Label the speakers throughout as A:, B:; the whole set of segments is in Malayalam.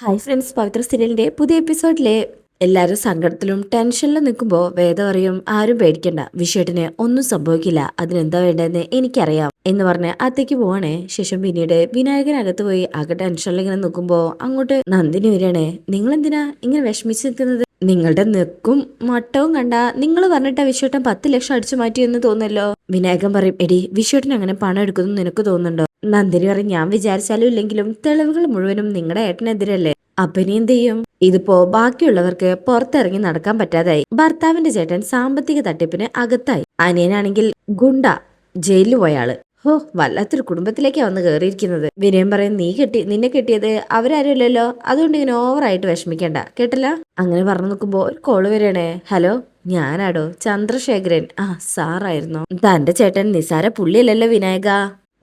A: ഹായ് ഫ്രണ്ട്സ് പവിത്ര സീരിയലിന്റെ പുതിയ എപ്പിസോഡിലെ എല്ലാവരും സങ്കടത്തിലും ടെൻഷനിലും നിൽക്കുമ്പോൾ വേദം അറിയും ആരും പേടിക്കണ്ട. വിഷയത്തിന് ഒന്നും സംഭവിക്കില്ല. അതിനെന്താ വേണ്ടതെന്ന് എനിക്കറിയാം എന്ന് പറഞ്ഞ് അത്തേക്ക് പോവാണേ. ശേഷം പിന്നീട് വിനായകനകത്ത് പോയി ആകെ ടെൻഷനിൽ ഇങ്ങനെ നിൽക്കുമ്പോൾ അങ്ങോട്ട് നന്ദിനി വരികയാണേ. നിങ്ങൾ എന്തിനാ ഇങ്ങനെ വിഷമിച്ച് നിൽക്കുന്നത്? നിങ്ങളുടെ നിൽക്കും മട്ടവും കണ്ട നിങ്ങൾ പറഞ്ഞിട്ട് വിശ്വട്ടൻ പത്ത് ലക്ഷം അടിച്ചു മാറ്റിയെന്ന് തോന്നല്ലോ വിനായകൻ പറയും എടി വിശ്വട്ടൻ അങ്ങനെ പണം എടുക്കുന്നു നിനക്ക് തോന്നുന്നുണ്ടോ? നന്ദിനി പറയും ഞാൻ വിചാരിച്ചാലും ഇല്ലെങ്കിലും തെളിവുകൾ മുഴുവനും നിങ്ങളുടെ ഏട്ടനെതിരല്ലേ? അപ്പനി എന്ത് ചെയ്യും? ഇതിപ്പോ ബാക്കിയുള്ളവർക്ക് പുറത്തിറങ്ങി നടക്കാൻ പറ്റാതായി. ഭർത്താവിന്റെ ചേട്ടൻ സാമ്പത്തിക തട്ടിപ്പിന് അകത്തായി. അനിയനാണെങ്കിൽ ഗുണ്ട ജയിലിൽ പോയാൾ. ഹോ വല്ലാത്തൊരു കുടുംബത്തിലേക്കാ വന്ന് കയറിയിരിക്കുന്നത് വിനയം പറയും നീ കെട്ടി നിന്നെ കെട്ടിയത് അവരാരുമില്ലല്ലോ അതുകൊണ്ട് ഇങ്ങനെ ഓവറായിട്ട് വിഷമിക്കണ്ട. കേട്ടല്ല? അങ്ങനെ പറഞ്ഞു നോക്കുമ്പോ ഒരു കോൾ വരണേ ഹലോ ഞാനാടോ ചന്ദ്രശേഖരൻ. ആ സാറായിരുന്നു. തന്റെ ചേട്ടൻ നിസാര പുള്ളിയല്ലല്ലോ വിനായക.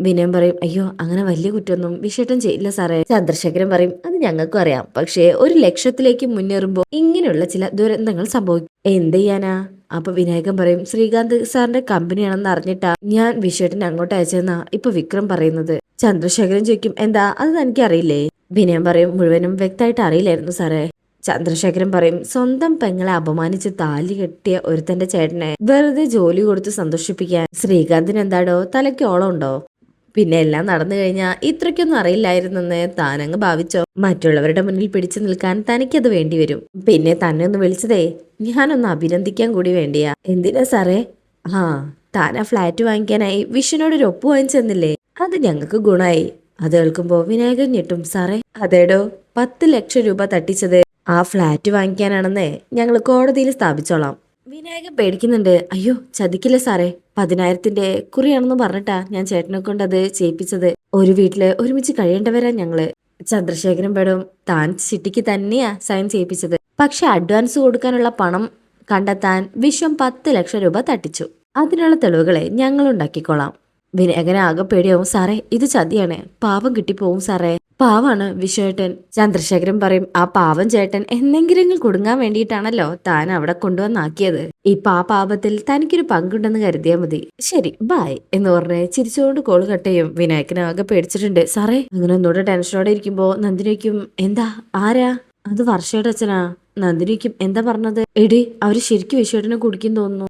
A: വിനയം പറയും അയ്യോ അങ്ങനെ വലിയ കുറ്റമൊന്നും വിശേഷം ചെയ്യില്ല സാറേ. ചന്ദ്രശേഖരൻ പറയും അത് ഞങ്ങൾക്കും അറിയാം. പക്ഷേ ഒരു ലക്ഷ്യത്തിലേക്ക് മുന്നേറുമ്പോൾ ഇങ്ങനെയുള്ള ചില ദുരന്തങ്ങൾ സംഭവിക്കും. എന്ത് ചെയ്യാനാ? അപ്പൊ വിനായകൻ പറയും ശ്രീകാന്ത് സാറിന്റെ കമ്പനിയാണെന്ന് അറിഞ്ഞിട്ടാ ഞാൻ വിഷേട്ടനെ അങ്ങോട്ട് അയച്ചെന്നാ ഇപ്പൊ വിക്രം പറയുന്നത്. ചന്ദ്രശേഖരൻ ചോദിക്കും എന്താ? അത് തനിക്ക് അറിയില്ലേ വിനയം പറയും മുഴുവനും വ്യക്തമായിട്ട് അറിയില്ലായിരുന്നു സാറേ. ചന്ദ്രശേഖരൻ പറയും സ്വന്തം പെങ്ങളെ അപമാനിച്ച് താലി കെട്ടിയ ഒരുത്തന്റെ ചേട്ടനെ വെറുതെ ജോലി കൊടുത്ത് സന്തോഷിപ്പിക്കാൻ ശ്രീകാന്തിന് എന്താടോ തലയ്ക്ക് ഓളം ഉണ്ടോ പിന്നെ എല്ലാം നടന്നു കഴിഞ്ഞാൽ ഇത്രയ്ക്കൊന്നും അറിയില്ലായിരുന്നെന്ന് താനങ്ങ് ഭാവിച്ചോ? മറ്റുള്ളവരുടെ മുന്നിൽ പിടിച്ചു നിൽക്കാൻ തനിക്കത് വേണ്ടി വരും പിന്നെ തന്നെ ഒന്ന് വിളിച്ചതേ ഞാനൊന്ന് അഭിനന്ദിക്കാൻ കൂടി വേണ്ടിയാ. എന്തിനാ സാറേ? ആ താൻ ആ ഫ്ലാറ്റ് വാങ്ങിക്കാനായി വിഷ്ണുനോട് ഒരു ഒപ്പ് വാങ്ങിച്ചെന്നില്ലേ അത് ഞങ്ങൾക്ക് ഗുണായി. അത് കേൾക്കുമ്പോ വിനായകൻ ഞെട്ടും. സാറേ അതേടോ പത്ത് ലക്ഷം രൂപ തട്ടിച്ചത്. ആ ഫ്ലാറ്റ് വാങ്ങിക്കാനാണെന്നേ ഞങ്ങൾ കോടതിയിൽ സ്ഥാപിച്ചോളാം. വിനായകൻ പേടിക്കുന്നുണ്ട്. അയ്യോ ചതിക്കില്ല സാറേ? പതിനായിരത്തിന്റെ കുറിയാണെന്ന് പറഞ്ഞിട്ടാ ഞാൻ ചേട്ടനെ കൊണ്ട് അത് ചെയ്യിപ്പിച്ചത്. ഒരു വീട്ടിൽ ഒരുമിച്ച് കഴിയേണ്ടവരാ ഞങ്ങൾ. ചന്ദ്രശേഖരൻ പേടും താൻ ചിട്ടിക്ക് തന്നെയാ സൈൻ ചെയ്യിപ്പിച്ചത്. പക്ഷെ അഡ്വാൻസ് കൊടുക്കാനുള്ള പണം കണ്ടെത്താൻ വിശ്വം പത്ത് ലക്ഷം രൂപ തട്ടിച്ചു. അതിനുള്ള തെളിവുകളെ ഞങ്ങൾ ഉണ്ടാക്കിക്കോളാം ആകെ പേടിയാവും സാറേ. ഇത് ചതിയാണ്. പാപം കിട്ടിപ്പോവും സാറേ. പാവാണ് വിശ്വേട്ടൻ. ചന്ദ്രശേഖരൻ പറയും ആ പാവം ചേട്ടൻ എന്തെങ്കിലും കുടുങ്ങാൻ വേണ്ടിയിട്ടാണല്ലോ താൻ അവിടെ കൊണ്ടുവന്നാക്കിയത്. ഇപ്പൊ ആ പാപത്തിൽ തനിക്കൊരു പങ്കുണ്ടെന്ന് കരുതിയാ മതി. ശരി ബായ് എന്ന് പറഞ്ഞ് ചിരിച്ചുകൊണ്ട് കോൾ കട്ട് ചെയ്യും. വിനായകനാകെ പേടിച്ചിട്ടുണ്ട്. സാറേ അങ്ങനെ ഒന്നുകൂടെ ടെൻഷനോടെ ഇരിക്കുമ്പോ നന്ദിനിക്കും എന്താ? ആരാ? അത് വർഷയുടെ അച്ഛനാ. നന്ദിനിക്കും എന്താ പറഞ്ഞത്? എടി അവർ ശരിക്കും വിശ്വേട്ടനെ കുടിക്കും തോന്നുന്നു.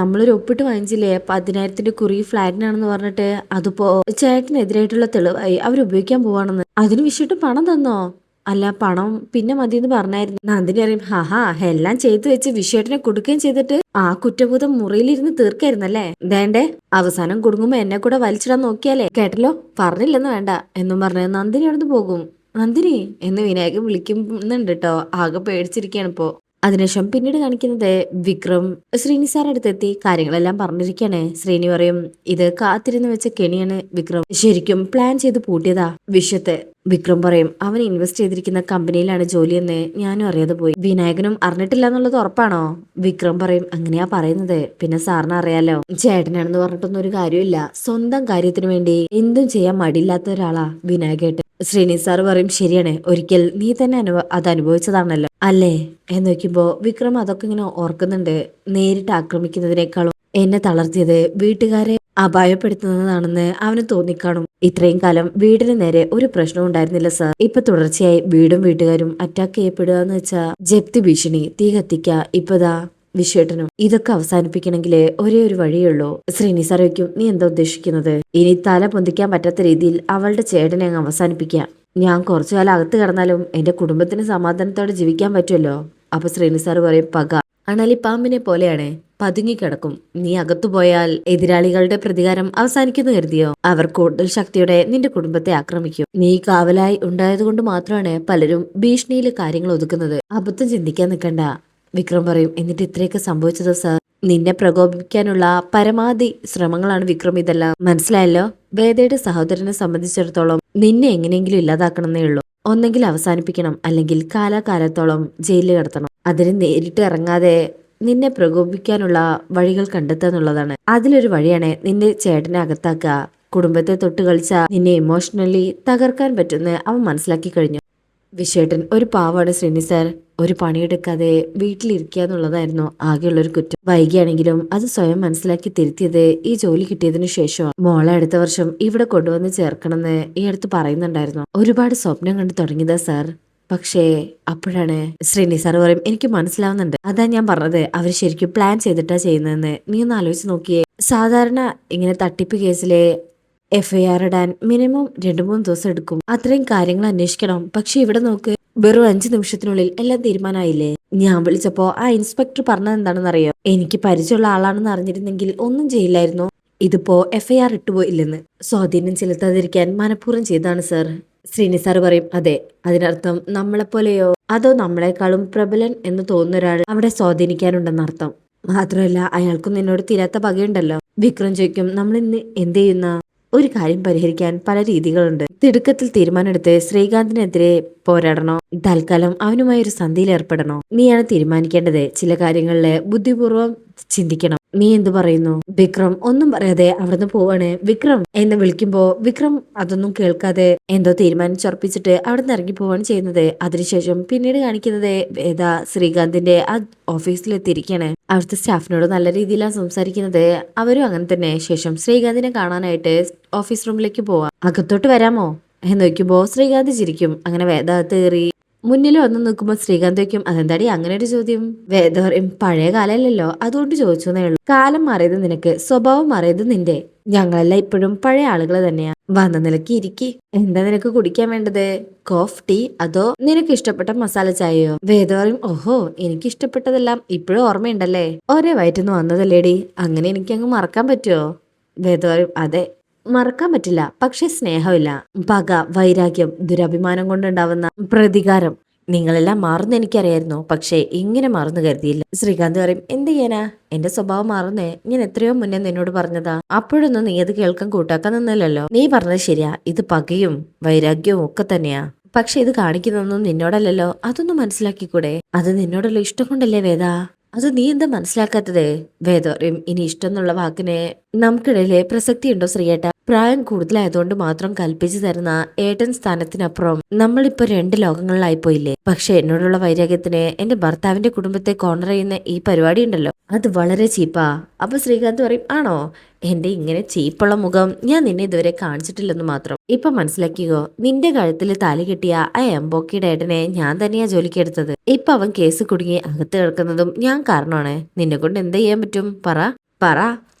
A: നമ്മളൊരു ഒപ്പിട്ട് വാങ്ങിച്ചില്ലേ? പതിനായിരത്തിന്റെ കുറി ഫ്ലാറ്റിനാണെന്ന് പറഞ്ഞിട്ട് അതിപ്പോ ചേട്ടനെതിരായിട്ടുള്ള തെളിവായി അവരുപയോഗിക്കാൻ പോവാണെന്ന്. അതിന് വിശ്വട്ട് പണം തന്നോ? അല്ല പണം പിന്നെ മതി എന്ന് പറഞ്ഞായിരുന്നു. നന്ദിനി അറിയും ഹാഹാ എല്ലാം ചെയ്തു വെച്ച് വിഷയട്ടിനെ കൊടുക്കുകയും ചെയ്തിട്ട് ആ കുറ്റബോധം മുറിയിലിരുന്ന് തീർക്കായിരുന്നല്ലേ? വേണ്ടേ അവസാനം കുടുങ്ങുമ്പോ എന്നെ കൂടെ വലിച്ചിടാൻ നോക്കിയാലേ? കേട്ടല്ലോ? പറഞ്ഞില്ലെന്ന് വേണ്ട എന്നും പറഞ്ഞ് നന്ദിനി അവിടുന്ന് പോകും. നന്ദിനി എന്ന് വിനായകൻ വിളിക്കുന്നുണ്ട് കേട്ടോ ആകെ പേടിച്ചിരിക്കുകയാണ് ഇപ്പോ. അതിനുശേഷം പിന്നീട് കാണിക്കുന്നത് വിക്രം ശ്രീനി സാർ അടുത്തെത്തി കാര്യങ്ങളെല്ലാം പറഞ്ഞിരിക്കുകയാണ് ശ്രീനി പറയും ഇത് കാത്തിരുന്ന് വെച്ച കെണിയാണ് വിക്രം. ശരിക്കും പ്ലാൻ ചെയ്ത് പൂട്ടിയതാ വിഷയത്തെ. വിക്രം പറയും അവൻ ഇൻവെസ്റ്റ് ചെയ്തിരിക്കുന്ന കമ്പനിയിലാണ് ജോലിയെന്ന് ഞാനും അറിയാതെ പോയി വിനായകനും അറിഞ്ഞിട്ടില്ല എന്നുള്ളത് ഉറപ്പാണോ? വിക്രം പറയും അങ്ങനെയാ പറയുന്നത്. പിന്നെ സാറിന് അറിയാലോ. ചേട്ടനാണെന്ന് പറഞ്ഞിട്ടൊന്നും ഒരു കാര്യമില്ല സ്വന്തം കാര്യത്തിന് വേണ്ടി എന്തും ചെയ്യാൻ മടിയില്ലാത്ത ഒരാളാ വിനായകേട്ടൻ. ശ്രീനി സാർ പറയും ശരിയാണ് ഒരിക്കൽ നീ തന്നെ അനുഭവ അത് അനുഭവിച്ചതാണല്ലോ. അല്ലേ? എന്ന് നോക്കുമ്പോൾ വിക്രം അതൊക്കെ ഇങ്ങനെ ഓർക്കുന്നുണ്ട്. നേരിട്ട് ആക്രമിക്കുന്നതിനേക്കാളും എന്നെ തളർത്തിയത് വീട്ടുകാരെ അപായപ്പെടുത്തുന്നതാണെന്ന് അവന് തോന്നിക്കാണും. ഇത്രയും കാലം വീടിന് നേരെ ഒരു പ്രശ്നവും ഉണ്ടായിരുന്നില്ല സാർ. ഇപ്പൊ തുടർച്ചയായി വീടും വീട്ടുകാരും അറ്റാക്ക് ചെയ്യപ്പെടുക എന്ന് വെച്ചാ ജപ്തി ഭീഷണി തീ കത്തിക്ക. ഇപ്പതാ വിശ്വേട്ടനും. ഇതൊക്കെ അവസാനിപ്പിക്കണമെങ്കിൽ ഒരേ ഒരു വഴിയുള്ളൂ. ശ്രീനി സാർ വയ്ക്കും നീ എന്താ ഉദ്ദേശിക്കുന്നത്? ഇനി തല പൊന്തിക്കാൻ പറ്റാത്ത രീതിയിൽ അവളുടെ ചേട്ടനെ അങ്ങ് അവസാനിപ്പിക്കാം. ഞാൻ കുറച്ചു കാലം അകത്ത് കിടന്നാലും എന്റെ കുടുംബത്തിന് സമാധാനത്തോടെ ജീവിക്കാൻ പറ്റുമല്ലോ. അപ്പൊ ശ്രീനി സാർ പറയും പക. അണലിപ്പാമ്പിനെ പോലെയാണ്. പതുങ്ങിക്കിടക്കും നീ അകത്തു പോയാൽ എതിരാളികളുടെ പ്രതികാരം അവസാനിക്കുന്നു കരുതിയോ? അവർ കൂടുതൽ ശക്തിയുടെ നിന്റെ കുടുംബത്തെ ആക്രമിക്കും. നീ കാവലായി ഉണ്ടായതുകൊണ്ട് മാത്രമാണ് പലരും ഭീഷണിയിൽ കാര്യങ്ങൾ ഒതുക്കുന്നത്. അബദ്ധം ചിന്തിക്കാൻ നിൽക്കണ്ട. വിക്രം പറയും എന്നിട്ട് ഇത്രയൊക്കെ സംഭവിച്ചത് സർ നിന്നെ പ്രകോപിപ്പിക്കാനുള്ള പരമാവധി ശ്രമങ്ങളാണ് വിക്രം ഇതെല്ലാം. മനസ്സിലായല്ലോ? വേദയുടെ സഹോദരനെ സംബന്ധിച്ചിടത്തോളം നിന്നെ എങ്ങനെയെങ്കിലും ഇല്ലാതാക്കണമെന്നേ ഉള്ളൂ. ഒന്നെങ്കിൽ അവസാനിപ്പിക്കണം അല്ലെങ്കിൽ കാലാകാലത്തോളം ജയിലിൽ കിടത്തണം. അതിന് നേരിട്ട് ഇറങ്ങാതെ നിന്നെ പ്രകോപിപ്പിക്കാനുള്ള വഴികൾ കണ്ടെത്തുക എന്നുള്ളതാണ്. അതിലൊരു വഴിയാണ് നിന്റെ ചേട്ടനെ അകത്താക്കുക. കുടുംബത്തെ തൊട്ട് കളിച്ച നിന്നെ ഇമോഷണലി തകർക്കാൻ പറ്റുന്ന അവൻ മനസ്സിലാക്കി കഴിഞ്ഞു. വിശേട്ടൻ ഒരു പാവാണ് ശ്രീനി സാർ ഒരു പണിയെടുക്കാതെ വീട്ടിലിരിക്കുക എന്നുള്ളതായിരുന്നു ആകെയുള്ളൊരു കുറ്റം. വൈകിയാണെങ്കിലും അത് സ്വയം മനസ്സിലാക്കി തിരുത്തിയത് ഈ ജോലി കിട്ടിയതിനു ശേഷമാണ്. മോളെ അടുത്ത വർഷം ഇവിടെ കൊണ്ടുവന്ന് ചേർക്കണമെന്ന് ഈ അടുത്ത് പറയുന്നുണ്ടായിരുന്നു. ഒരുപാട് സ്വപ്നം കണ്ടു തുടങ്ങിയതാ സാർ പക്ഷേ അപ്പോഴാണ് ശ്രീനി സാർ പറയും എനിക്ക് മനസ്സിലാവുന്നുണ്ട്. അതാ ഞാൻ പറഞ്ഞത്. അവർ ശരിക്കും പ്ലാൻ ചെയ്തിട്ടാ ചെയ്യുന്നതെന്ന്. നീ ഒന്ന് ആലോചിച്ച് നോക്കിയേ. സാധാരണ ഇങ്ങനെ തട്ടിപ്പ് കേസിലെ എഫ് ഐ ആർ ഇടാൻ മിനിമം രണ്ടു മൂന്ന് ദിവസം എടുക്കും. അത്രയും കാര്യങ്ങൾ അന്വേഷിക്കണം. പക്ഷെ ഇവിടെ നോക്ക് വെറും അഞ്ചു നിമിഷത്തിനുള്ളിൽ എല്ലാം തീരുമാനമായില്ലേ? ഞാൻ വിളിച്ചപ്പോ ആ ഇൻസ്പെക്ടർ പറഞ്ഞത് എന്താണെന്ന് അറിയോ എനിക്ക് പരിചയമുള്ള ആളാണെന്ന് അറിഞ്ഞിരുന്നെങ്കിൽ ഒന്നും ചെയ്യില്ലായിരുന്നു. ഇതിപ്പോ എഫ് ഐ ആർ ഇട്ടുപോയില്ലെന്ന് സ്വാധീനം ചെലുത്താതിരിക്കാൻ മനഃപൂർവം ചെയ്താണ് സർ ശ്രീനി സാർ പറയും അതെ അതിനർത്ഥം നമ്മളെപ്പോലെയോ? അതോ നമ്മളെക്കാളും പ്രബലൻ എന്ന് തോന്നുന്ന ഒരാൾ അവിടെ സ്വാധീനിക്കാനുണ്ടെന്നർത്ഥം മാത്രമല്ല അയാൾക്കും നിന്നോട് തീരാത്ത പകയുണ്ടല്ലോ. വിക്രം ചോദിക്കും നമ്മൾ ഇന്ന് എന്ത് ചെയ്യുന്ന? ഒരു കാര്യം പരിഹരിക്കാൻ പല രീതികളുണ്ട്. തിടുക്കത്തിൽ തീരുമാനമെടുത്ത് ശ്രീകാന്തിനെതിരെ പോരാടണോ? തൽക്കാലം അവനുമായി ഒരു സന്ധിയിൽ ഏർപ്പെടണോ? നീയാണ് തീരുമാനിക്കേണ്ടത്. ചില കാര്യങ്ങളിൽ ബുദ്ധിപൂർവം ചിന്തിക്കണം. നീ എന്തു പറയുന്നു? വിക്രം ഒന്നും പറയാതെ അവിടുന്ന് പോവാണ്. വിക്രം എന്ന് വിളിക്കുമ്പോ വിക്രം അതൊന്നും കേൾക്കാതെ എന്തോ തീരുമാനിച്ചുറപ്പിച്ചിട്ട് അവിടുന്ന് ഇറങ്ങി പോവാണ് ചെയ്യുന്നത്. അതിനുശേഷം പിന്നീട് കാണിക്കുന്നത് വേദ ശ്രീകാന്തിന്റെ ആ ഓഫീസിലെത്തിയിരിക്കുകയാണ് അവിടുത്തെ സ്റ്റാഫിനോട് നല്ല രീതിയിലാണ് സംസാരിക്കുന്നത്. അവരും അങ്ങനെ തന്നെ. ശേഷം ശ്രീകാന്തിനെ കാണാനായിട്ട് ഓഫീസ് റൂമിലേക്ക് പോവാം. അകത്തോട്ട് വരാമോ? എന്ന് നോക്കുമ്പോ ശ്രീകാന്ത് ചിരിക്കും. അങ്ങനെ വേദ തേറി മുന്നിൽ വന്ന് നിൽക്കുമ്പോൾ ശ്രീകാന്ത് വയ്ക്കും അതെന്താടി അങ്ങനെ ഒരു ചോദ്യം വേദ പറയും പഴയ കാലമല്ലല്ലോ അതുകൊണ്ട് ചോദിച്ചു എന്നേ ഉള്ളൂ. കാലം മാറിയത് നിനക്ക് സ്വഭാവം മാറിയത് നിന്റെ. ഞങ്ങളെല്ലാം ഇപ്പോഴും പഴയ ആളുകൾ തന്നെയാ. വന്ന നിലയ്ക്ക് ഇരിക്കി. എന്താ നിനക്ക് കുടിക്കാൻ വേണ്ടത്? കോഫ് ടീ അതോ നിനക്ക് ഇഷ്ടപ്പെട്ട മസാല ചായയോ? വേദ പറയും ഓഹോ എനിക്ക് ഇഷ്ടപ്പെട്ടതെല്ലാം ഇപ്പോഴും ഓർമ്മയുണ്ടല്ലേ? ഒരേ വയറ്റിന്ന് വന്നതല്ലേടി. അങ്ങനെ എനിക്ക് അങ്ങ് മറക്കാൻ പറ്റുമോ വേദ പറയും അതെ മറക്കാൻ പറ്റില്ല. പക്ഷെ സ്നേഹമില്ല. പക വൈരാഗ്യം ദുരഭിമാനം കൊണ്ടുണ്ടാവുന്ന പ്രതികാരം നിങ്ങളെല്ലാം മാറുന്ന എനിക്കറിയായിരുന്നു. പക്ഷേ ഇങ്ങനെ മാറുന്നു കരുതിയില്ല. ശ്രീകാന്ത് പറയും എന്ത് ചെയ്യാനാ? എന്റെ സ്വഭാവം മാറുന്നേ. ഞാൻ എത്രയോ മുന്നേ നിന്നോട് പറഞ്ഞതാ. അപ്പോഴൊന്നും നീ അത് കേൾക്കാൻ കൂട്ടാക്കാൻ നിന്നില്ലല്ലോ. നീ പറഞ്ഞത് ശരിയാ. ഇത് പകയും വൈരാഗ്യവും ഒക്കെ തന്നെയാ. പക്ഷെ ഇത് കാണിക്കുന്നൊന്നും നിന്നോടല്ലല്ലോ. അതൊന്നും മനസ്സിലാക്കിക്കൂടെ? അത് നിന്നോടുള്ള ഇഷ്ടം കൊണ്ടല്ലേ വേദ? അത് നീ എന്താ മനസ്സിലാക്കാത്തതേ? വേദ ഇനി ഇഷ്ടം എന്നുള്ള വാക്കിനെ നമുക്കിടയിലെ പ്രസക്തിയുണ്ടോ ശ്രീയേട്ട? പ്രായം കൂടുതലായതുകൊണ്ട് മാത്രം കൽപ്പിച്ചു തരുന്ന ഏട്ടൻ സ്ഥാനത്തിനപ്പുറം നമ്മളിപ്പോ രണ്ട് ലോകങ്ങളിലായി പോയില്ലേ പക്ഷെ എന്നോടുള്ള വൈരാഗ്യത്തിന് എന്റെ ഭർത്താവിന്റെ കുടുംബത്തെ കോർണർ ചെയ്യുന്ന ഈ പരിപാടി ഉണ്ടല്ലോ. അത് വളരെ ചീപ്പാ. അപ്പൊ ശ്രീകാന്ത് പറയും ആണോ? എന്റെ ഇങ്ങനെ ചീപ്പുള്ള മുഖം ഞാൻ നിന്നെ ഇതുവരെ കാണിച്ചിട്ടില്ലെന്ന് മാത്രം. ഇപ്പൊ മനസ്സിലാക്കിയോ നിന്റെ കഴുത്തിൽ താലി കെട്ടിയ ആ എംബോക്കിയുടെ ഏട്ടനെ ഞാൻ തന്നെയാ ജോലിക്കെടുത്തത് ഇപ്പൊ അവൻ കേസ് കുടുങ്ങി അകത്ത് കിടക്കുന്നതും ഞാൻ കാരണമാണ്. നിന്നെ കൊണ്ട് എന്ത് ചെയ്യാൻ പറ്റും? പറ. പറ.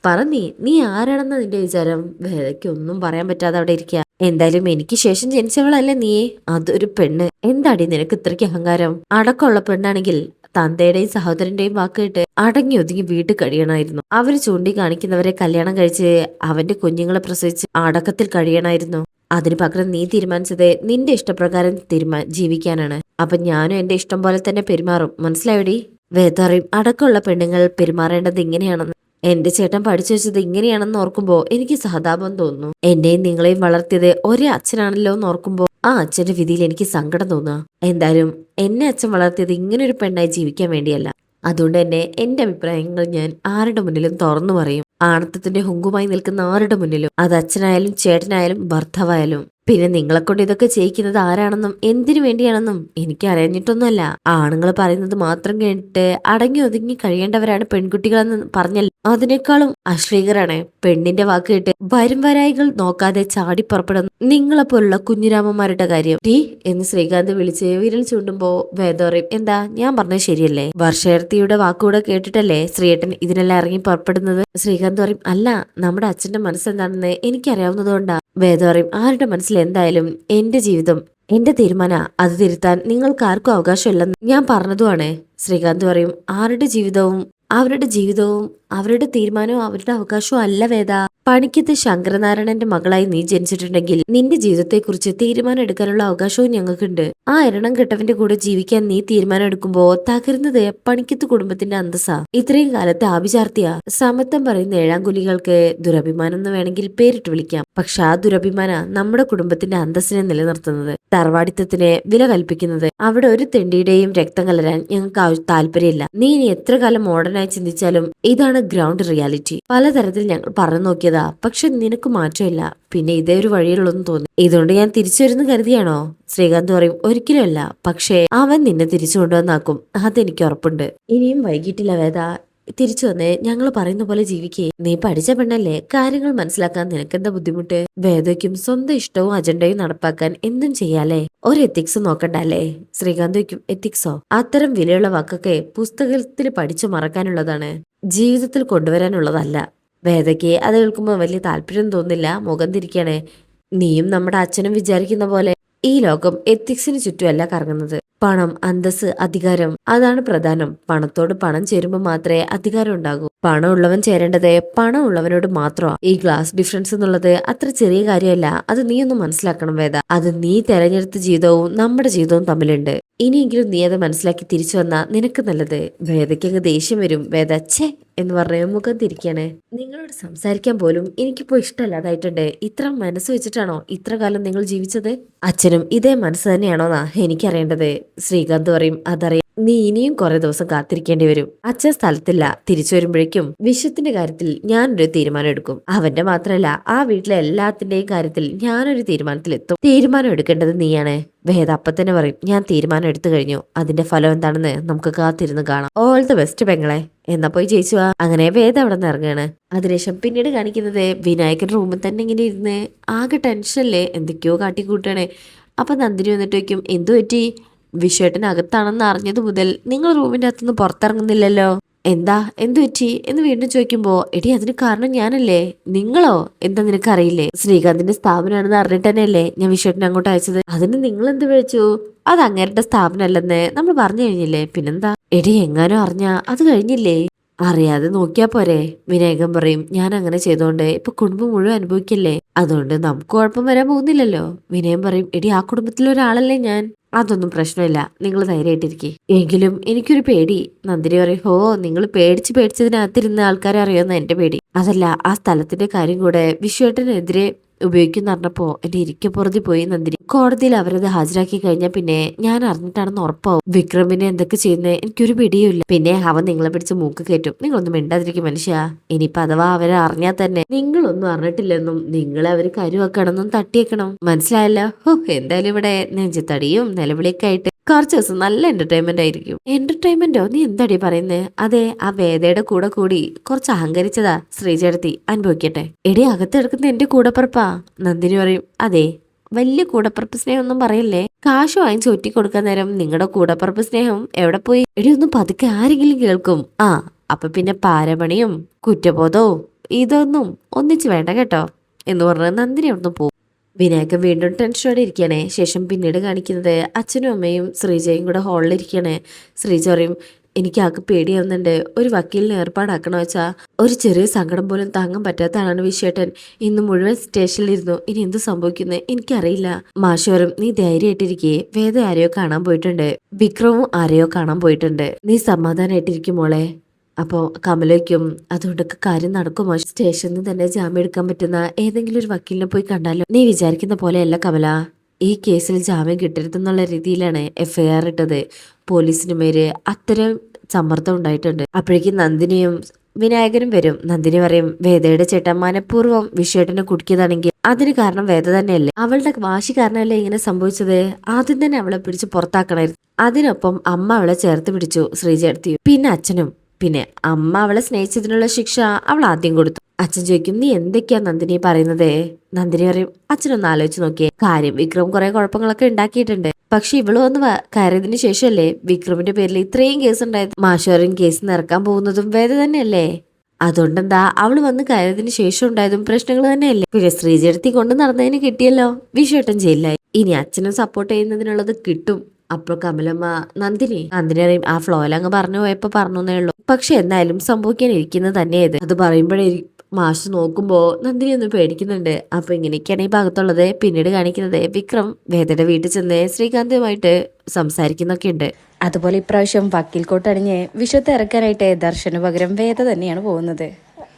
A: പറ നീ നീ ആരാണെന്ന നിന്റെ വിചാരം? വേദക്കൊന്നും പറയാൻ പറ്റാതെ അവിടെ ഇരിക്കുക എന്തായാലും എനിക്ക് ശേഷം ജനിച്ചവളല്ലേ നീയെ അതൊരു പെണ്ണ്. എന്താടി നിനക്ക് ഇത്രയ്ക്ക് അഹങ്കാരം? അടക്കമുള്ള പെണ്ണാണെങ്കിൽ തന്തയുടെയും സഹോദരന്റെയും വാക്കിട്ട് കേട്ട് അടങ്ങി ഒതുങ്ങി വീട്ടിൽ കഴിയണമായിരുന്നു. അവർ ചൂണ്ടിക്കാണിക്കുന്നവരെ കല്യാണം കഴിച്ച് അവന്റെ കുഞ്ഞുങ്ങളെ പ്രസവിച്ച് അടക്കത്തിൽ കഴിയണമായിരുന്നു. അതിനു പകരം നീ തീരുമാനിച്ചത് നിന്റെ ഇഷ്ടപ്രകാരം തീരുമാ ജീവിക്കാനാണ്. അപ്പൊ ഞാനും എന്റെ ഇഷ്ടം പോലെ തന്നെ പെരുമാറും. മനസ്സിലായോടി? വേദറിയും അടക്കമുള്ള പെണ്ണുങ്ങൾ പെരുമാറേണ്ടത് ഇങ്ങനെയാണെന്ന്. എന്റെ ചേട്ടൻ പഠിച്ചു വെച്ചത് ഇങ്ങനെയാണെന്ന് ഓർക്കുമ്പോ എനിക്ക് സഹതാപം തോന്നുന്നു. എന്നെയും നിങ്ങളെയും വളർത്തിയത് ഒരേ അച്ഛനാണല്ലോ എന്ന് ഓർക്കുമ്പോ ആ അച്ഛന്റെ വിധിയിൽ എനിക്ക് സങ്കടം തോന്നുക എന്തായാലും എന്നെ അച്ഛൻ വളർത്തിയത് ഇങ്ങനെ ഒരു പെണ്ണായി ജീവിക്കാൻ വേണ്ടിയല്ല. അതുകൊണ്ട് തന്നെ എന്റെ അഭിപ്രായങ്ങൾ ഞാൻ ആരുടെ മുന്നിലും തുറന്നു പറയും. ആണത്തത്തിന്റെ ഹുങ്കുമായി നിൽക്കുന്ന ആരുടെ മുന്നിലും. അത് അച്ഛനായാലും ചേട്ടനായാലും ഭർത്താവായാലും. പിന്നെ നിങ്ങളെ കൊണ്ട് ഇതൊക്കെ ചെയ്യിക്കുന്നത് ആരാണെന്നും എന്തിനു വേണ്ടിയാണെന്നും എനിക്ക് അറിയഞ്ഞിട്ടൊന്നുമല്ല ആണുങ്ങൾ പറയുന്നത് മാത്രം കേട്ടിട്ട് അടങ്ങി ഒതുങ്ങി കഴിയേണ്ടവരാണ് പെൺകുട്ടികളെന്ന് പറഞ്ഞല്ലോ അതിനേക്കാളും അശ്ലീകരാണ്. പെണ്ണിന്റെ വാക്ക് കേട്ട് വരും വരായികൾ നോക്കാതെ ചാടി പുറപ്പെടുന്ന. നിങ്ങളെപ്പോലുള്ള കുഞ്ഞുരാമന്മാരുടെ കാര്യം. ടീ എന്ന് ശ്രീകാന്ത് വിളിച്ച് വിരൽ ചൂണ്ടുമ്പോ വേദോറയും എന്താ ഞാൻ പറഞ്ഞത് ശരിയല്ലേ? വർഷേർത്തിയുടെ വാക്കുകൂടെ കേട്ടിട്ടല്ലേ ശ്രീയേട്ടൻ ഇതിനെല്ലാം ഇറങ്ങി പുറപ്പെടുന്നത്? ശ്രീകാന്ത് പറയും അല്ല നമ്മുടെ അച്ഛന്റെ മനസ്സെന്താണെന്ന് എനിക്കറിയാവുന്നതുകൊണ്ടാ. വേദ പറയും ആരുടെ മനസ്സിൽ എന്തായാലും എന്റെ ജീവിതം എന്റെ തീരുമാന അത് തിരുത്താൻ നിങ്ങൾക്ക് ആർക്കും അവകാശമില്ലെന്ന് ഞാൻ പറഞ്ഞതുമാണ്. ശ്രീകാന്ത് പറയും ആരുടെ ജീവിതവും അവരുടെ ജീവിതവും അവരുടെ തീരുമാനവും അവരുടെ അവകാശവും അല്ല വേദ. പണിക്കത്ത് ശങ്കരനാരായണന്റെ മകളായി നീ ജനിച്ചിട്ടുണ്ടെങ്കിൽ നിന്റെ ജീവിതത്തെക്കുറിച്ച് തീരുമാനം എടുക്കാനുള്ള അവകാശവും ഞങ്ങൾക്കുണ്ട്. ആ എരണം കെട്ടവന്റെ കൂടെ ജീവിക്കാൻ നീ തീരുമാനം എടുക്കുമ്പോ തകരുന്നത് പണിക്കത്ത് കുടുംബത്തിന്റെ അന്തസ്സാ. ഇത്രയും കാലത്തെ ആഭിചാർത്തിയ. സമത്വം പറയുന്ന ഏഴാം കുലികൾക്ക് ദുരഭിമാനം എന്ന് വേണമെങ്കിൽ പേരിട്ട് വിളിക്കാം. പക്ഷെ ആ ദുരഭിമാന നമ്മുടെ കുടുംബത്തിന്റെ അന്തസ്സിനെ നിലനിർത്തുന്നത് തറവാടിത്തത്തിന് വില കൽപ്പിക്കുന്നത്. അവിടെ ഒരു തെണ്ടിയുടെയും രക്തം കലരാൻ ഞങ്ങൾക്ക് താല്പര്യമില്ല. നീ ഇനി എത്ര കാലം മോഡേണായി ചിന്തിച്ചാലും ഇതാണ് ഗ്രൗണ്ട് റിയാലിറ്റി. പലതരത്തിൽ ഞങ്ങൾ പറഞ്ഞു നോക്കിയതാ പക്ഷെ നിനക്ക് മാറ്റമില്ല. പിന്നെ ഇതേ ഒരു വഴിയിലുള്ളതെന്ന് തോന്നി. ഇതുകൊണ്ട് ഞാൻ തിരിച്ചു വരുന്ന കരുതിയാണോ? ശ്രീകാന്ത് പറയും ഒരിക്കലും അല്ല. പക്ഷേ അവൻ നിന്നെ തിരിച്ചു കൊണ്ടുവന്നാക്കും. അതെനിക്ക് ഉറപ്പുണ്ട്. ഇനിയും വൈകിട്ടില്ല വേദ. തിരിച്ചു വന്ന്. ഞങ്ങൾ പറയുന്ന പോലെ ജീവിക്കേ. നീ പഠിച്ച പെണ്ണല്ലേ? കാര്യങ്ങൾ മനസ്സിലാക്കാൻ നിനക്കെന്താ ബുദ്ധിമുട്ട്? വേദയ്ക്കും സ്വന്തം ഇഷ്ടവും അജണ്ടയും നടപ്പാക്കാൻ എന്തും ചെയ്യാലേ ഒരു എത്തിക്സ് നോക്കണ്ടല്ലേ? ശ്രീകാന്ത് വയ്ക്കും എത്തിക്സോ അത്തരം വിലയുള്ള വാക്കൊക്കെ പുസ്തകത്തിൽ പഠിച്ചു മറക്കാനുള്ളതാണ്. ജീവിതത്തിൽ കൊണ്ടുവരാനുള്ളതല്ല. വേദയ്ക്ക് അത് കേൾക്കുമ്പോൾ വലിയ താല്പര്യം തോന്നില്ല. മുഖം തിരിക്കണേ. നീയും നമ്മുടെ അച്ഛനും വിചാരിക്കുന്ന പോലെ ഈ ലോകം എത്തിക്സിന് ചുറ്റുമല്ല കറങ്ങുന്നത്. പണം അന്തസ് അധികാരം. അതാണ് പ്രധാനം. പണത്തോട് പണം ചേരുമ്പോൾ മാത്രമേ അധികാരം ഉണ്ടാകൂ. പണം ഉള്ളവൻ ചേരേണ്ടത് പണം ഉള്ളവനോട് മാത്രമാ. ഈ ക്ലാസ് ഡിഫറൻസ് എന്നുള്ളത് അത്ര ചെറിയ കാര്യമല്ല. അത് നീ ഒന്ന് മനസ്സിലാക്കണം വേദ. അത് നീ തെരഞ്ഞെടുത്ത ജീവിതവും നമ്മുടെ ജീവിതവും തമ്മിലുണ്ട്. ഇനിയെങ്കിലും നീ അത് മനസ്സിലാക്കി തിരിച്ചു വന്നാ നിനക്ക് നല്ലത്. വേദയ്ക്കങ്ങ് ദേഷ്യം വരും. വേദ ഛേ എന്ന് പറഞ്ഞ മുഖം തിരിക്കാണ്. നിങ്ങളോട് സംസാരിക്കാൻ പോലും എനിക്കിപ്പോ ഇഷ്ടമല്ലാതായിട്ടുണ്ട്. ഇത്ര മനസ്സ് വെച്ചിട്ടാണോ ഇത്ര കാലം നിങ്ങൾ ജീവിച്ചത്? അച്ഛനും ഇതേ മനസ്സ് തന്നെയാണോന്നാ എനിക്കറിയേണ്ടത്. ശ്രീകാന്ത് പറയും അതറിയാം. നീ ഇനിയും കുറെ ദിവസം കാത്തിരിക്കേണ്ടി വരും. അച്ഛൻ സ്ഥലത്തില്ല. തിരിച്ചു വരുമ്പോഴേക്കും വിശ്വത്തിന്റെ കാര്യത്തിൽ ഞാനൊരു തീരുമാനം എടുക്കും. അവന്റെ മാത്രമല്ല ആ വീട്ടിലെ എല്ലാത്തിന്റെയും കാര്യത്തിൽ ഞാനൊരു തീരുമാനത്തിലെത്തും. തീരുമാനം എടുക്കേണ്ടത് നീയാണ്. വേദ അപ്പൊ തന്നെ പറയും ഞാൻ തീരുമാനം എടുത്തു കഴിഞ്ഞു. അതിന്റെ ഫലം എന്താണെന്ന് നമുക്ക് കാത്തിരുന്ന് കാണാം. ഓൾ ദ ബെസ്റ്റ് പെങ്ങളെ. എന്നാ പോയി ജയിച്ചു അങ്ങനെ വേദ അവിടെ നിന്ന് ഇറങ്ങുകയാണ് അതിനുശേഷം പിന്നീട് കാണിക്കുന്നത് വിനായകൻ റൂമിൽ തന്നെ ഇങ്ങനെ ഇരുന്ന് ആകെ ടെൻഷനല്ലേ എന്തൊക്കെയോ കാട്ടിക്കൂട്ടണേ അപ്പൊ നന്ദിനി വന്നിട്ട് വയ്ക്കും എന്തു പറ്റി? വിഷേട്ടനകത്താണെന്ന് അറിഞ്ഞത് മുതൽ നിങ്ങൾ റൂമിന്റെ അകത്തുനിന്ന് പുറത്തിറങ്ങുന്നില്ലല്ലോ? എന്താ? എന്തു പറ്റി? എന്ന് വീണ്ടും ചോദിക്കുമ്പോ എടി അതിന് കാരണം ഞാനല്ലേ? നിങ്ങളോ? എന്താ നിനക്കറിയില്ലേ? ശ്രീകാന്തിന്റെ സ്ഥാപനമാണെന്ന് അറിഞ്ഞിട്ട് തന്നെയല്ലേ ഞാൻ വിഷേട്ടനെ അങ്ങോട്ട് അയച്ചത്? അതിന് നിങ്ങൾ എന്ത് വിളിച്ചു? അത് അങ്ങേരുടെ സ്ഥാപനമല്ലെന്ന് നമ്മൾ പറഞ്ഞു കഴിഞ്ഞില്ലേ? പിന്നെന്താ? എടി എങ്ങാനോ അറിഞ്ഞാ അത് കഴിഞ്ഞില്ലേ? അറിയാതെ നോക്കിയാ പോരെ. വിനായകൻ പറയും ഞാൻ അങ്ങനെ ചെയ്തോണ്ട് ഇപ്പൊ കുടുംബം മുഴുവൻ അനുഭവിക്കല്ലേ? അതുകൊണ്ട് നമുക്ക് കുഴപ്പം വരാൻ പോകുന്നില്ലല്ലോ. വിനയം പറയും എടി ആ കുടുംബത്തിലെ ഒരാളല്ലേ ഞാൻ? അതൊന്നും പ്രശ്നമില്ല. നിങ്ങൾ ധൈര്യമായിട്ടിരിക്കേ. എങ്കിലും എനിക്കൊരു പേടി. നന്ദിനി പറയും ഓ നിങ്ങൾ പേടിച്ച് പേടിച്ചതിനകത്തിരുന്ന ആൾക്കാരെ അറിയാമെന്ന് എന്റെ പേടി. അതല്ല ആ സ്ഥലത്തിന്റെ കാര്യം കൂടെ വിശ്വേട്ടനെതിരെ ഉപയോഗിക്കുന്ന പറഞ്ഞപ്പോ എന്റെ ഇരിക്കപ്പുറത്തി പോയി നന്ദിനി. കോടതിയിൽ അവരത് ഹാജരാക്കി കഴിഞ്ഞാൽ പിന്നെ ഞാൻ അറിഞ്ഞിട്ടാണെന്ന് ഉറപ്പാവും. വിക്രമിനെ എന്തൊക്കെ ചെയ്യുന്നത് എനിക്കൊരു പിടിയുമില്ല. പിന്നെ അവൻ നിങ്ങളെ പിടിച്ച് മൂക്ക് കയറ്റും. നിങ്ങളൊന്നും മിണ്ടാതിരിക്കും മനുഷ്യ. ഇനിയിപ്പൊ അഥവാ അവരെ അറിഞ്ഞാൽ തന്നെ നിങ്ങളൊന്നും അറിഞ്ഞിട്ടില്ലെന്നും നിങ്ങളെ അവർ കരുവാക്കണമെന്നും തട്ടിയേക്കണം. മനസ്സിലായല്ലോ? ഹോ എന്തായാലും ഇവിടെ നെഞ്ചത്തടിയും നിലവിളിയൊക്കെ ആയിട്ട് കുറച്ച് ദിവസം നല്ല എന്റർടൈൻമെന്റ് ആയിരിക്കും. എന്റർടൈൻമെന്റോ നീ എന്താടി പറയുന്നേ? അതെ ആ വേദയുടെ കൂടെ കൂടി കുറച്ച് അഹങ്കരിച്ചതാ ശ്രീചേടത്തി അനുഭവിക്കട്ടെ. എടി അകത്തെടുക്കുന്ന എന്റെ കൂടപ്പറപ്പാ. നന്ദിനി പറയും അതെ വലിയ കൂടപ്പറപ്പ് സ്നേഹം ഒന്നും പറയല്ലേ? കാശ് വാങ്ങിച്ച് ഒറ്റി കൊടുക്കാൻ നേരം നിങ്ങളുടെ കൂടപ്പറപ്പ് സ്നേഹം എവിടെ പോയി? എടി ഒന്നും പതുക്കെ ആരെങ്കിലും കേൾക്കും. ആ അപ്പൊ പിന്നെ പാരമണിയും കുറ്റബോധവും ഇതൊന്നും ഒന്നിച്ചു വേണ്ട കേട്ടോ. എന്ന് പറഞ്ഞ് നന്ദിനി അവിടുന്ന് പോകും വിനായകൻ വീണ്ടും ടെൻഷനോടെ ഇരിക്കണേ ശേഷം പിന്നീട് കാണിക്കുന്നത് അച്ഛനും അമ്മയും ശ്രീജയും കൂടെ ഹാളിൽ ഇരിക്കണേ ശ്രീജ പറയും എനിക്ക് ആകെ പേടിയാവുന്നുണ്ട്. ഒരു വക്കീലിനെ ഏർപ്പാടാക്കണോ വെച്ചാ? ഒരു ചെറിയ സങ്കടം പോലും താങ്ങാൻ പറ്റാത്ത ആളാണ് വിശ്വേട്ടൻ ഇന്ന് മുഴുവൻ സ്റ്റേഷനിലിരുന്നു ഇനി എന്ത് സംഭവിക്കുന്നത് എനിക്കറിയില്ല. മാഷോറും നീ ധൈര്യമായിട്ടിരിക്കേ. വേദ ആരെയോ കാണാൻ പോയിട്ടുണ്ട്. വിക്രമും ആരെയോ കാണാൻ പോയിട്ടുണ്ട്. നീ സമാധാനമായിട്ടിരിക്കും മോളെ. അപ്പോൾ കമലയ്ക്കും അതുകൊണ്ടൊക്കെ കാര്യം നടക്കുമോ? സ്റ്റേഷനിൽ തന്നെ ജാമ്യം എടുക്കാൻ പറ്റുന്ന ഏതെങ്കിലും ഒരു വക്കീലിനെ പോയി കണ്ടാലോ? നീ വിചാരിക്കുന്ന പോലെയല്ല കമല. ഈ കേസിൽ ജാമ്യം കിട്ടരുതെന്നുള്ള രീതിയിലാണ് എഫ്ഐആർ ഇട്ടത്. പോലീസിന് മേര് അത്തരം സമ്മർദ്ദം ഉണ്ടായിട്ടുണ്ട്. അപ്പോഴേക്കും നന്ദിനിയും വിനായകനും വരും. നന്ദിനി പറയും വേദയുടെ ചേട്ടൻ മനഃപൂർവം വിഷയേട്ടനെ കുടിക്കിയതാണെങ്കിൽ അതിന് കാരണം വേദ തന്നെയല്ലേ? അവളുടെ വാശി കാരണമല്ലേ ഇങ്ങനെ സംഭവിച്ചത്? ആദ്യം തന്നെ അവളെ പിടിച്ച് പുറത്താക്കണമായിരുന്നു അതിനൊപ്പം അമ്മ അവളെ ചേർത്ത് പിടിച്ചു ശ്രീചേർത്തി പിന്നെ അച്ഛനും. പിന്നെ അമ്മ അവളെ സ്നേഹിച്ചതിനുള്ള ശിക്ഷ അവൾ ആദ്യം കൊടുത്തു. അച്ഛൻ ചോദിക്കും നീ എന്തൊക്കെയാ നന്ദിനി പറയുന്നത്? നന്ദിനി പറയും അച്ഛനൊന്ന് ആലോചിച്ച് നോക്കിയേ. കാര്യം വിക്രം കുറെ കുഴപ്പങ്ങളൊക്കെ ഉണ്ടാക്കിയിട്ടുണ്ട്. പക്ഷെ ഇവൾ വന്ന് കയറിയതിനു ശേഷമല്ലേ വിക്രമിന്റെ പേരിൽ ഇത്രയും കേസ് ഉണ്ടായത്? മാഷോറിൻ കേസ് നിറക്കാൻ പോകുന്നതും വേദ തന്നെയല്ലേ? അതുകൊണ്ടെന്താ അവൾ വന്ന് കയറിയതിനു ശേഷം ഉണ്ടായതും പ്രശ്നങ്ങൾ തന്നെയല്ലേ? പിന്നെ ശ്രീജടുത്തി കൊണ്ട് നടന്നതിന് കിട്ടിയല്ലോ വിഷേട്ടൻ ജയിലായി ഇനി അച്ഛനും സപ്പോർട്ട് ചെയ്യുന്നതിനുള്ളത് കിട്ടും. അപ്പോൾ കമലമ്മ നന്ദിനി നന്ദിനി അറിയും ആ ഫ്ലോയിൽ അങ്ങ് പറഞ്ഞു പോയപ്പോ പറഞ്ഞേ ഉള്ളൂ. പക്ഷെ എന്തായാലും സംഭവിക്കാനിരിക്കുന്നത് തന്നെയത്. അത് പറയുമ്പോഴേ മാഷ് നോക്കുമ്പോ നന്ദിനി ഒന്ന് പേടിക്കുന്നുണ്ട്. അപ്പൊ ഇങ്ങനെയൊക്കെയാണ് ഈ ഭാഗത്തുള്ളത്. പിന്നീട് കാണിക്കുന്നത് വിക്രം വേദയുടെ വീട്ടിൽ ചെന്ന് ശ്രീകാന്തുമായിട്ട് സംസാരിക്കുന്നൊക്കെ ഉണ്ട്.
B: അതുപോലെ ഇപ്രാവശ്യം വക്കീൽ കോട്ടണിഞ്ഞ് വിശ്വത്തെ ഇറക്കാനായിട്ട് ദർശന പകരം വേദ തന്നെയാണ് പോകുന്നത്.